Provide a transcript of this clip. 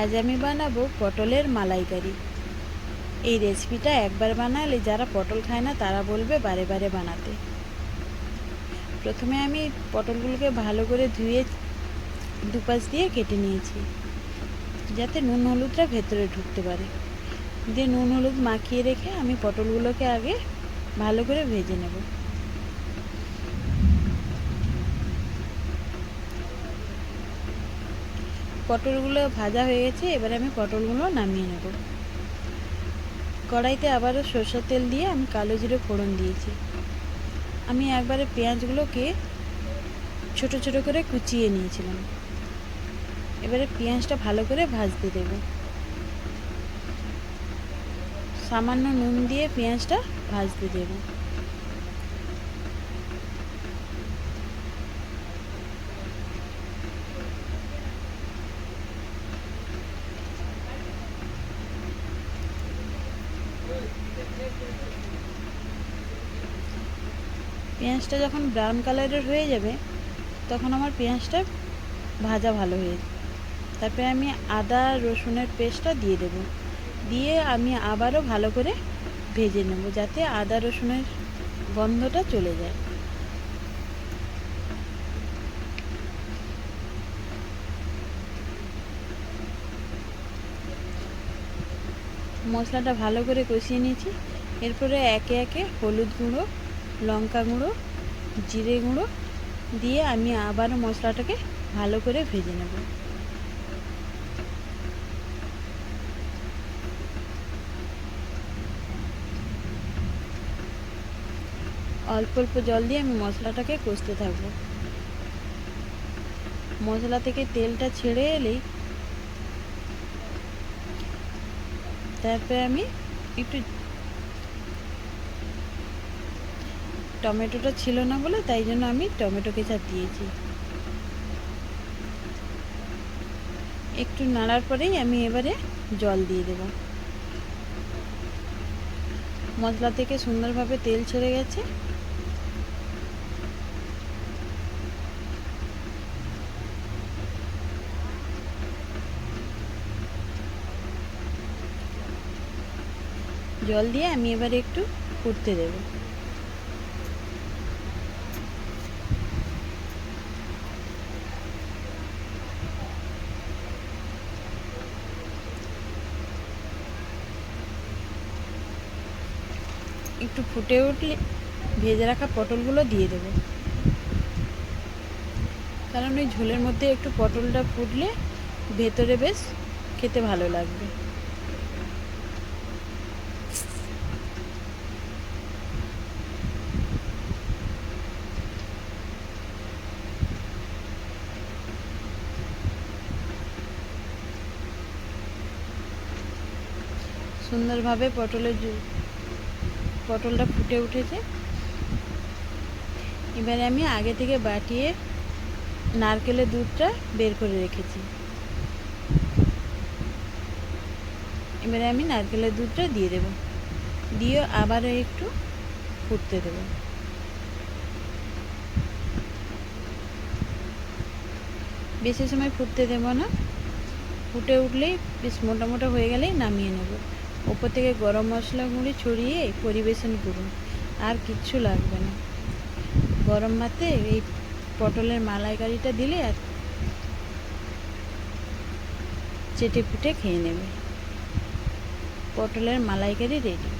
আজ আমি বানাবো পটলের মালাইকারি। এই রেসিপিটা একবার বানালে যারা পটল খায় না, তারা বলবে বারে বারে বানাতে। প্রথমে আমি পটলগুলোকে ভালো করে ধুয়ে দুপাশ দিয়ে কেটে নিয়েছি, যাতে নুন হলুদটা ভেতরে ঢুকতে পারে। দিয়ে নুন হলুদ মাখিয়ে রেখে আমি পটলগুলোকে আগে ভালো করে ভেজে নেব। পটলগুলো ভাজা হয়ে গেছে, এবারে আমি পটলগুলো নামিয়ে নেব। কড়াইতে আবারও সরষের তেল দিয়ে আমি কালো জিরে ফোড়ন দিয়েছি। আমি একবারে পেঁয়াজগুলোকে ছোট ছোট করে কুচিয়ে নিয়েছিলাম। এবারে পেঁয়াজটা ভালো করে ভাজতে দেব। সামান্য নুন দিয়ে পেঁয়াজটা ভাজতে দেব। পেঁয়াজটা যখন ব্রাউন কালারের হয়ে যাবে, তখন আমার পেঁয়াজটা ভাজা ভালো হয়ে তারপরে আমি আদা, রসুনের পেস্টটা দিয়ে দেব। দিয়ে আমি আবারও ভালো করে ভেজে নেব যাতে আদা, রসুনের গন্ধটা চলে যায়। মশলাটা ভালো করে কষিয়ে নিয়েছি। এরপরে একে একে হলুদ গুঁড়ো, লঙ্কা গুঁড়ো, জিরে গুঁড়ো দিয়ে আমি আবারও মশলাটাকে ভালো করে ভেজে নেব। অল্প অল্প জল দিয়ে আমি মশলাটাকে কষতে থাকব। মশলা থেকে তেলটা ছেড়ে এলেই তারপরে আমি একটু টমেটোটা ছিল না বলে তাই জন্য আমি টমেটো কেচাপ দিয়েছি। একটু নাড়ার পরেই আমি এবারে জল দিয়ে দেব। মশলা থেকে সুন্দরভাবে তেল ছেড়ে গেছে। জল দিয়ে আমি এবারে একটু ফুটতে দেবো। একটু ফুটে উঠলে ভেজে রাখা পটলগুলো দিয়ে দেবো। কারণ ওই ঝোলের মধ্যে একটু পটলটা ফুটলে ভেতরে বেশ খেতে ভালো লাগবে। সুন্দরভাবে পটলের পটলটা ফুটে উঠেছে। এবারে আমি আগে থেকে বাটিয়ে নারকেলের দুধটা বের করে রেখেছি। এবারে আমি নারকেলের দুধটা দিয়ে দেব। দিয়ে আবারও একটু ফুটতে দেব। বেশি সময় ফুটতে দেব না। ফুটে উঠলেই বেশ মোটা মোটা হয়ে গেলেই নামিয়ে নেব। ওপর থেকে গরম মশলা গুঁড়ি ছড়িয়ে পরিবেশন করুন। আর কিচ্ছু লাগবে না। গরম ভাতে এই পটলের মালাইকারিটা দিলে আর চেটে পুটে খেয়ে নেবে। পটলের মালাইকারি রেডি।